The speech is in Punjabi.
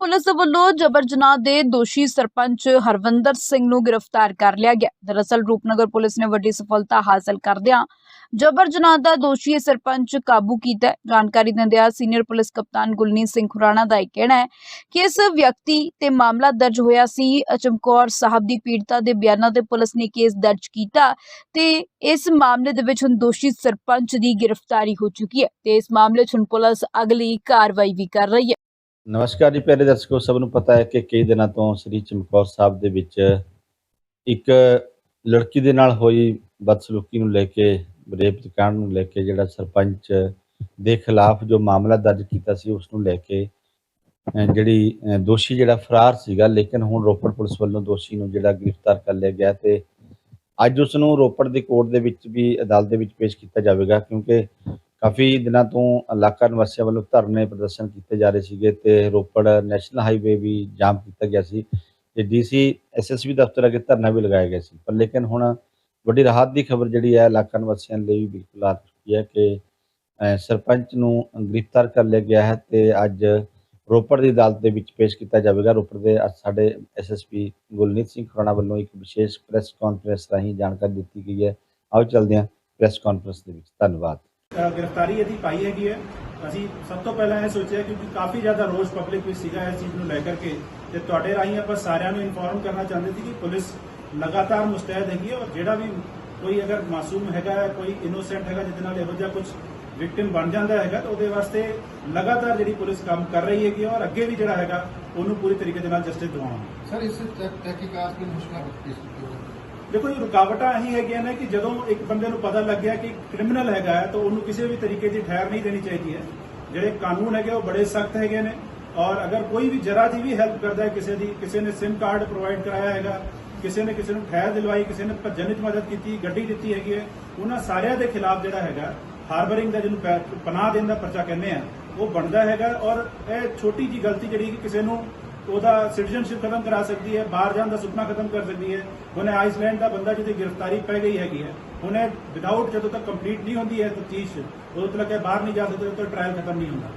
ਪੁਲਿਸ ਵੱਲੋਂ ਜਬਰ ਜਨਾਹ ਦੇ ਦੋਸ਼ੀ ਸਰਪੰਚ ਹਰਵਿੰਦਰ ਸਿੰਘ ਨੂੰ ਗ੍ਰਿਫਤਾਰ ਕਰ ਲਿਆ ਗਿਆ। ਦਰਅਸਲ ਰੂਪਨਗਰ ਪੁਲਿਸ ਨੇ ਵੱਡੀ ਸਫਲਤਾ ਹਾਸਲ ਕਰਦਿਆਂ ਜਬਰ ਜਨਾਹ ਦਾ ਦੋਸ਼ੀ ਸਰਪੰਚ ਕਾਬੂ ਕੀਤਾ ਜਾਣਕਾਰੀ ਦਿੰਦਿਆਂ ਸੀਨੀਅਰ ਪੁਲਿਸ ਕਪਤਾਨ ਗੁਲਨੀਤ ਸਿੰਘ ਖੁਰਾਣਾ ਦਾ ਇਹ ਕਹਿਣਾ ਹੈ ਕਿ ਇਸ ਵਿਅਕਤੀ ਤੇ ਮਾਮਲਾ ਦਰਜ ਹੋਇਆ ਸੀ। ਅਚਮਕੌਰ ਸਾਹਿਬ ਦੀ ਪੀੜਤਾ ਦੇ ਬਿਆਨਾਂ ਤੇ ਪੁਲਿਸ ਨੇ ਕੇਸ ਦਰਜ ਕੀਤਾ ਤੇ ਇਸ ਮਾਮਲੇ ਦੇ ਵਿੱਚ ਹੁਣ ਦੋਸ਼ੀ ਸਰਪੰਚ ਦੀ ਗ੍ਰਿਫਤਾਰੀ ਹੋ ਚੁੱਕੀ ਹੈ ਤੇ ਇਸ ਮਾਮਲੇ 'ਚ ਹੁਣ ਪੁਲਿਸ ਅਗਲੀ ਕਾਰਵਾਈ ਵੀ ਕਰ ਰਹੀ ਹੈ। ਨਮਸਕਾਰ ਜੀ ਪਿਆਰੇ ਦਰਸ਼ਕੋ, ਸਭ ਨੂੰ ਪਤਾ ਹੈ ਕਿ ਕਈ ਦਿਨਾਂ ਤੋਂ ਸ੍ਰੀ ਚਮਕੌਰ ਸਾਹਿਬ ਦੇ ਵਿੱਚ ਇੱਕ ਲੜਕੀ ਦੇ ਨਾਲ ਹੋਈ ਬਦਸਲੂਕੀ ਨੂੰ ਲੈ ਕੇ, ਰੇਪ ਦੇ ਕਾਂਡ ਨੂੰ ਲੈ ਕੇ ਜਿਹੜਾ ਸਰਪੰਚ ਦੇ ਖਿਲਾਫ ਜੋ ਮਾਮਲਾ ਦਰਜ ਕੀਤਾ ਸੀ, ਉਸ ਨੂੰ ਲੈ ਕੇ, ਅਹ, ਜਿਹੜੀ, ਅਹ, ਦੋਸ਼ੀ ਜਿਹੜਾ ਫਰਾਰ ਸੀਗਾ, ਲੇਕਿਨ ਹੁਣ ਰੋਪੜ ਪੁਲਿਸ ਵੱਲੋਂ ਦੋਸ਼ੀ ਨੂੰ ਜਿਹੜਾ ਗ੍ਰਿਫਤਾਰ ਕਰ ਲਿਆ ਗਿਆ ਤੇ ਅੱਜ ਉਸ ਨੂੰ ਰੋਪੜ ਦੀ ਕੋਰਟ ਦੇ ਵਿੱਚ ਵੀ ਅਦਾਲਤ ਦੇ ਵਿੱਚ ਪੇਸ਼ ਕੀਤਾ ਜਾਵੇਗਾ ਕਿਉਂਕਿ ਕਾਫੀ ਦਿਨਾਂ ਤੋਂ ਇਲਾਕਾ ਨਿਵਾਸੀਆਂ ਵੱਲੋਂ ਧਰਨੇ ਪ੍ਰਦਰਸ਼ਨ ਕੀਤੇ ਜਾ ਰਹੇ ਸੀਗੇ ਤੇ ਰੋਪੜ ਨੈਸ਼ਨਲ ਹਾਈਵੇ ਵੀ ਜਾਮ ਕੀਤਾ ਗਿਆ ਸੀ ਤੇ ਡੀਸੀ, ਐਸਐਸਬੀ ਦਫ਼ਤਰ ਅੱਗੇ ਧਰਨਾ ਵੀ ਲਗਾਇਆ ਗਿਆ ਸੀ। ਪਰ ਲੇਕਿਨ ਹੁਣ ਵੱਡੀ ਰਾਹਤ ਦੀ ਖਬਰ ਜਿਹੜੀ ਹੈ ਇਲਾਕਾ ਨਿਵਾਸੀਆਂ ਲਈ ਵੀ ਬਿਲਕੁਲ ਆ ਚੁੱਕੀ ਹੈ ਕਿ ਸਰਪੰਚ ਨੂੰ ਗ੍ਰਿਫਤਾਰ ਕਰ ਲਿਆ ਗਿਆ ਹੈ ਤੇ ਅੱਜ ਰੋਪੜ ਦੀ ਅਦਾਲਤ ਦੇ ਵਿੱਚ ਪੇਸ਼ ਕੀਤਾ ਜਾਵੇਗਾ। ਰੋਪੜ ਦੇ ਅੱਜ ਸਾਡੇ ਐਸਐਸਪੀ ਗੁਲਨੀਤ ਸਿੰਘ ਖੁਰਾਣਾ ਵੱਲੋਂ ਇੱਕ ਵਿਸ਼ੇਸ਼ ਪ੍ਰੈਸ ਕਾਨਫਰੰਸ ਰਾਹੀਂ ਜਾਣਕਾਰੀ ਦਿੱਤੀ ਗਈ ਹੈ। ਆਓ ਚੱਲਦੇ ਹਾਂ ਪ੍ਰੈਸ ਕਾਨਫਰੰਸ ਦੇ ਵਿੱਚ। ਧੰਨਵਾਦ। ਗ੍ਰਿਫਤਾਰੀ ਇਹਦੀ ਪਾਈ ਹੈਗੀ ਹੈ। ਅਸੀਂ ਸਭ ਤੋਂ ਪਹਿਲਾਂ ਇਹ ਸੋਚਿਆ ਕਿਉਂਕਿ ਕਾਫੀ ਜ਼ਿਆਦਾ ਰੋਸ਼ ਪਬਲਿਕ ਵਿੱਚ ਸੀਗਾ ਇਸ ਚੀਜ਼ ਨੂੰ ਲੈ ਕਰਕੇ ਤੇ ਤੁਹਾਡੇ ਰਾਹੀਂ ਆਪਾਂ ਸਾਰਿਆਂ ਨੂੰ ਇਨਫੋਰਮ ਕਰਨਾ ਚਾਹੁੰਦੇ ਸੀ ਕਿ ਪੁਲਿਸ ਲਗਾਤਾਰ ਮੁਸਤੈਦ ਹੈਗੀ ਹੈ ਔਰ ਜਿਹੜਾ ਵੀ ਕੋਈ ਅਗਰ ਮਾਸੂਮ ਹੈਗਾ, ਕੋਈ ਇਨੋਸੈਂਟ ਹੈਗਾ, ਜਿਹਦੇ ਨਾਲ ਇਹੋ ਜਿਹਾ ਕੁਝ ਵਿਕਟਿਮ ਬਣ ਜਾਂਦਾ ਹੈਗਾ, ਤਾਂ ਉਹਦੇ ਵਾਸਤੇ ਲਗਾਤਾਰ ਜਿਹੜੀ ਪੁਲਿਸ ਕੰਮ ਕਰ ਰਹੀ ਹੈਗੀ ਔਰ ਅੱਗੇ ਵੀ ਜਿਹੜਾ ਹੈਗਾ, ਉਹਨੂੰ ਪੂਰੀ ਤਰੀਕੇ ਦੇ ਨਾਲ ਜਸਟਿਸ ਦਿਵਾਉਣਾ। ਸਰ ਇਸ ਤਹਿਕੀਕਾਤ ਦੀ ਮੁਸ਼ਕਲ ਕਿਸ ਦੇਖੋ ਇਹ ਰੁਕਾਵਟਾਂ ਇਹੀ ਹੈਗੀਆਂ ਨੇ ਕਿ ਜਦੋਂ ਇੱਕ ਬੰਦੇ ਨੂੰ ਪਤਾ ਲੱਗ ਗਿਆ ਕਿ ਕ੍ਰਿਮੀਨਲ ਹੈਗਾ ਹੈ, ਤਾਂ ਉਹਨੂੰ ਕਿਸੇ ਵੀ ਤਰੀਕੇ ਦੀ ਠਹਿਰ ਨਹੀਂ ਦੇਣੀ ਚਾਹੀਦੀ ਹੈ। ਜਿਹੜੇ ਕਾਨੂੰਨ ਹੈਗੇ, ਉਹ ਬੜੇ ਸਖਤ ਹੈਗੇ ਨੇ। ਔਰ ਅਗਰ ਕੋਈ ਵੀ ਜਰਾ ਜੀ ਵੀ ਹੈਲਪ ਕਰਦਾ ਹੈ, ਕਿਸੇ ਦੀ, ਕਿਸੇ ਨੇ ਸਿਮ ਕਾਰਡ ਪ੍ਰੋਵਾਈਡ ਕਰਾਇਆ ਹੈਗਾ, ਕਿਸੇ ਨੇ ਕਿਸੇ ਨੂੰ ਠਹਿਰ ਦਿਲਵਾਈ, ਕਿਸੇ ਨੇ ਭੱਜਣ ਵਿੱਚ ਮਦਦ ਕੀਤੀ, ਗੱਡੀ ਦਿੱਤੀ ਹੈਗੀ ਹੈ, ਉਹਨਾਂ ਸਾਰਿਆਂ ਦੇ ਖਿਲਾਫ ਜਿਹੜਾ ਹੈਗਾ ਹਾਰਬਰਿੰਗ ਦਾ ਜਿਹਨੂੰ ਪਨਾਹ ਦੇਣ ਦਾ ਪਰਚਾ ਕਹਿੰਦੇ ਆ, ਉਹ ਬਣਦਾ ਹੈਗਾ। ਔਰ ਇਹ ਛੋਟੀ ਜੀ ਗਲਤੀ ਜਿਹੜੀ ਕਿ ਕਿਸੇ ਨੂੰ ਉਹਦਾ ਸਿਟੀਜ਼ਨਸ਼ਿਪ ਖਤਮ ਕਰਾ ਸਕਦੀ ਹੈ, ਬਾਹਰ ਜਾਣ ਦਾ ਸੁਪਨਾ ਖਤਮ ਕਰ ਸਕਦੀ ਹੈ। ਹੁਣੇ ਆਈਸਲੈਂਡ ਦਾ ਬੰਦਾ ਜਿਹਦੀ ਗ੍ਰਿਫਤਾਰੀ ਪੈ ਗਈ ਹੈਗੀ ਹੈ। ਹੁਣੇ ਵਿਦਆਊਟ ਜਦੋਂ ਤੱਕ ਕੰਪਲੀਟ ਨਹੀਂ ਹੁੰਦੀ ਹੈ, ਤਫਤੀਸ਼, ਉਦੋਂ ਤੱਕ ਇਹ ਬਾਹਰ ਨਹੀਂ ਜਾ ਸਕਦਾ, ਉਦੋਂ ਤੱਕ ਟ੍ਰਾਇਲ ਖਤਮ ਨਹੀਂ ਹੁੰਦਾ।